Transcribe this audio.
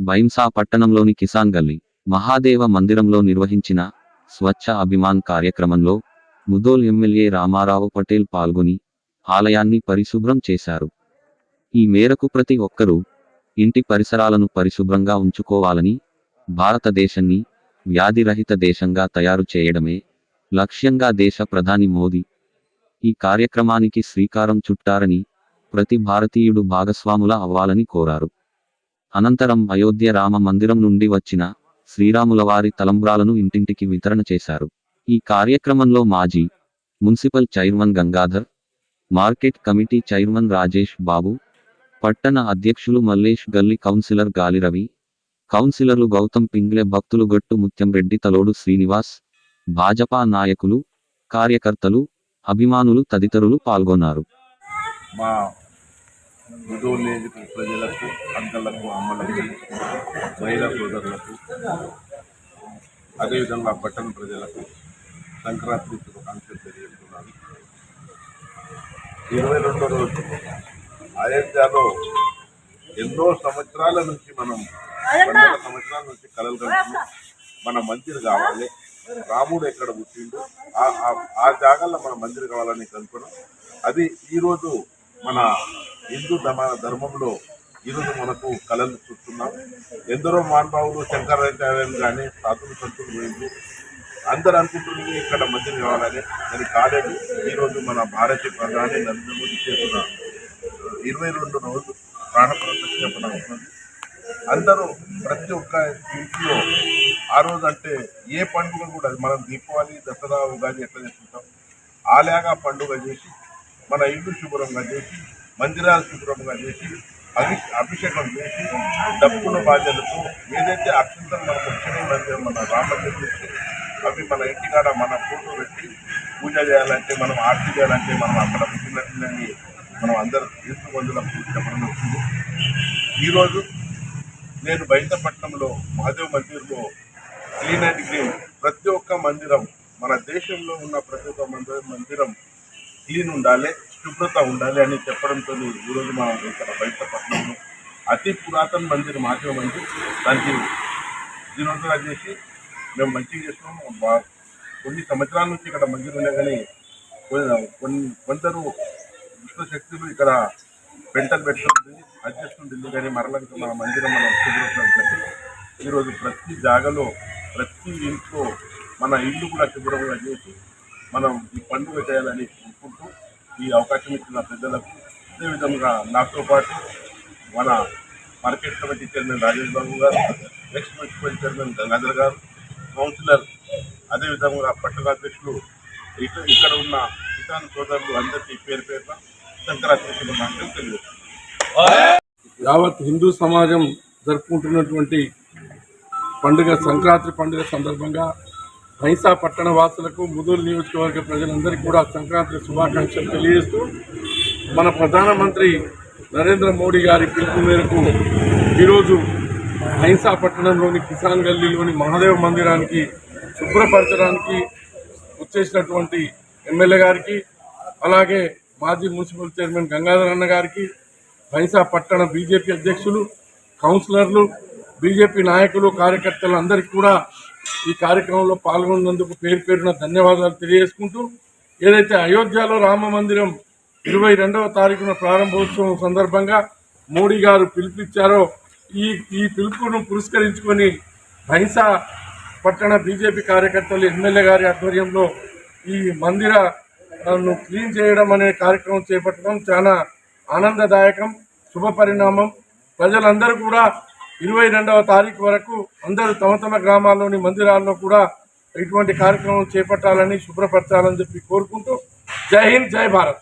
భైంసా పట్టణంలోని కిసాన్ గల్లీ మహాదేవ మందిరంలో నిర్వహించిన స్వచ్ఛ అభిమాన్ కార్యక్రమంలో ముదోల్ ఎమ్మెల్యే రామారావు పటేల్ పాల్గొని ఆలయాన్ని పరిశుభ్రం చేశారు. ఈ మేరకు ప్రతి ఒక్కరూ ఇంటి పరిసరాలను పరిశుభ్రంగా ఉంచుకోవాలని భారతదేశాన్ని వ్యాధిరహిత దేశంగా తయారు చేయడమే లక్ష్యంగా దేశ ప్రధాని మోదీ ఈ కార్యక్రమానికి శ్రీకారం చుట్టారని ప్రతి భారతీయుడు భాగస్వాముల అవ్వాలని కోరారు. అనంతరం అయోధ్య రామ మందిరం నుండి వచ్చిన శ్రీరాములవారి తలంబ్రాలను ఇంటింటికి వితరణ చేశారు. ఈ కార్యక్రమంలో మాజీ municipal chairman Gangadhar market committee chairman Rajesh Babu పట్టణ అధ్యక్షులు మల్లేష్ గల్లి కౌన్సిలర్ గాలిరవి కౌన్సిలర్లు గౌతమ్ పింగ్లే భక్తులు గట్టు ముత్యం రెడ్డి తలోడు శ్రీనివాస్ భాజపా నాయకులు కార్యకర్తలు అభిమానులు తదితరులు పాల్గొన్నారు. నియోజక ప్రజలకు అంకలకు అమ్మలకు మహిళా సోదరులకు అదేవిధంగా పట్టణ ప్రజలకు సంక్రాంతి శుభాకాంక్షలు తెలియజేస్తున్నాను. ఇరవై రెండో రోజు అయోధ్యలో ఎన్నో సంవత్సరాల నుంచి మనం వందల సంవత్సరాల నుంచి కలలు కంటున్నాం మన మందిర్ కావాలి. రాముడు ఎక్కడ పుట్టిండు? ఆ- ఆ- ఆ జాగాల్లో మన మందిర్ కావాలని కనుక్కున్నాం. అది ఈరోజు మన హిందూ ధర్మ ధర్మంలో ఈరోజు మనకు కళలు చూస్తున్నాం. ఎందరో మహానుభావులు శంకరాచార్యులు కానీ సాధులు సంతులు పోయింది అందరు అనుకుంటుంది ఇక్కడ మధ్య కావాలని. అది కాలేదు. ఈరోజు మన భారతీయ ప్రధాని నరేంద్ర మోదీ చేసిన ఇరవై రెండు రోజులు ప్రాణ అవుతుంది. అందరూ ప్రతి ఒక్క ఇంట్లో ఆ రోజు అంటే ఏ పండుగ కూడా మనం దీపావళి దసరా ఉగాది ఎట్లా చేసుకుంటాం? ఆలాగా పండుగ చేసి మన ఇల్లు శుభ్రంగా చేసి మందిరాలు శుభ్రంగా చేసి అభి అభిషేకం చేసి డబ్బుల బాధ్యతలకు ఏదైతే అత్యంతం మనకు వచ్చినాయి మందిరం మన రామందిరం అవి మన ఇంటికాడ మన ఫోటో పెట్టి పూజ చేయాలంటే మనం ఆర్తి చేయాలంటే మనం అక్కడ పుట్టినట్లని మనం అందరూ తీర్థ బంధువులకు చెప్పడం వచ్చింది. ఈరోజు నేను బయటపట్నంలో మహాదేవ్ మందిర్లో క్లీన్ అండ్ గ్రీన్ ప్రతి ఒక్క మందిరం మన దేశంలో ఉన్న ప్రతి ఒక్క మందిరం మందిరం క్లీన్ ఉండాలి శుభ్రత ఉండాలి అని చెప్పడంతో ఈరోజు మనం ఇక్కడ బయటపట్నంలో అతి పురాతన మందిర్ మహాదేవ్ మందిర్ దానికి జీర్ణోద్ధరణ చేసి మేము మంచిగా చేస్తున్నాము. కొన్ని సంవత్సరాల నుంచి ఇక్కడ మందిరం ఉండే కానీ కొన్ని కొందరు దుష్ట శక్తులు ఇక్కడ పెంటలు పెట్టుకుంటుంది ఇల్లు కానీ మరల మన మందిరం మనం శుభ్రం ఈరోజు ప్రతి జాగలో ప్రతి ఇంట్లో మన ఇల్లు కూడా శుభ్రంగా చేసి మనం ఈ పండుగ చేయాలని కోరుకుంటూ ఈ అవకాశం ఇచ్చిన పెద్దలకు అదేవిధంగా నాతో పాటు మన market committee chairman Rajesh Babu గారు నెక్స్ట్ మున్సిపల్ చైర్మన్ గంగాధర్ గారు కౌన్సిలర్ అదేవిధంగా పట్టణ అధ్యక్షులు ఇక- ఇక్కడ ఉన్న కిసాన్ సోదరులు అందరికీ పేరు పేరున సంక్రాంతి శుభాకాంక్షలు తెలియజేస్తున్నాను. యావత్ హిందూ సమాజం జరుపుకుంటున్నటువంటి పండుగ సంక్రాంతి పండుగ సందర్భంగా హైసా పట్టణ వాసులకు ముదూరు నియోజకవర్గ ప్రజలందరికీ కూడా సంక్రాంతి శుభాకాంక్షలు తెలియజేస్తూ మన ప్రధానమంత్రి నరేంద్ర మోడీ గారి పిలుపు మేరకు ఈరోజు హైసా పట్టణంలోని కిసాన్ గల్లీలోని మహాదేవ మందిరానికి శుభ్రపరచడానికి వచ్చేసినటువంటి ఎమ్మెల్యే గారికి అలాగే మాజీ మున్సిపల్ చైర్మన్ గంగాధర్ అన్న గారికి బైసా పట్టణ బీజేపీ అధ్యక్షులు కౌన్సిలర్లు బీజేపీ నాయకులు కార్యకర్తలు అందరికీ కూడా ఈ కార్యక్రమంలో పాల్గొన్నందుకు పేరు పేరున ధన్యవాదాలు తెలియజేసుకుంటూ ఏదైతే అయోధ్యలో రామ మందిరం ఇరవై రెండవ తారీఖున ప్రారంభోత్సవం సందర్భంగా మోడీ గారు పిలిపిచ్చారో ఈ ఈ పిలుపును పురస్కరించుకొని బైసా పట్టణ బీజేపీ కార్యకర్తలు ఎమ్మెల్యే గారి ఆధ్వర్యంలో ఈ మందిర క్లీన్ చేయడం అనే కార్యక్రమం చేపట్టడం చాలా ఆనందదాయకం శుభ పరిణామం ప్రజలందరూ కూడా ఇరవై రెండవ తారీఖు వరకు అందరూ తమ తమ గ్రామాల్లోని మందిరాల్లో కూడా ఇటువంటి కార్యక్రమం చేపట్టాలని శుభ్రపరచాలని చెప్పి కోరుకుంటూ జై హింద్ జై భారత్.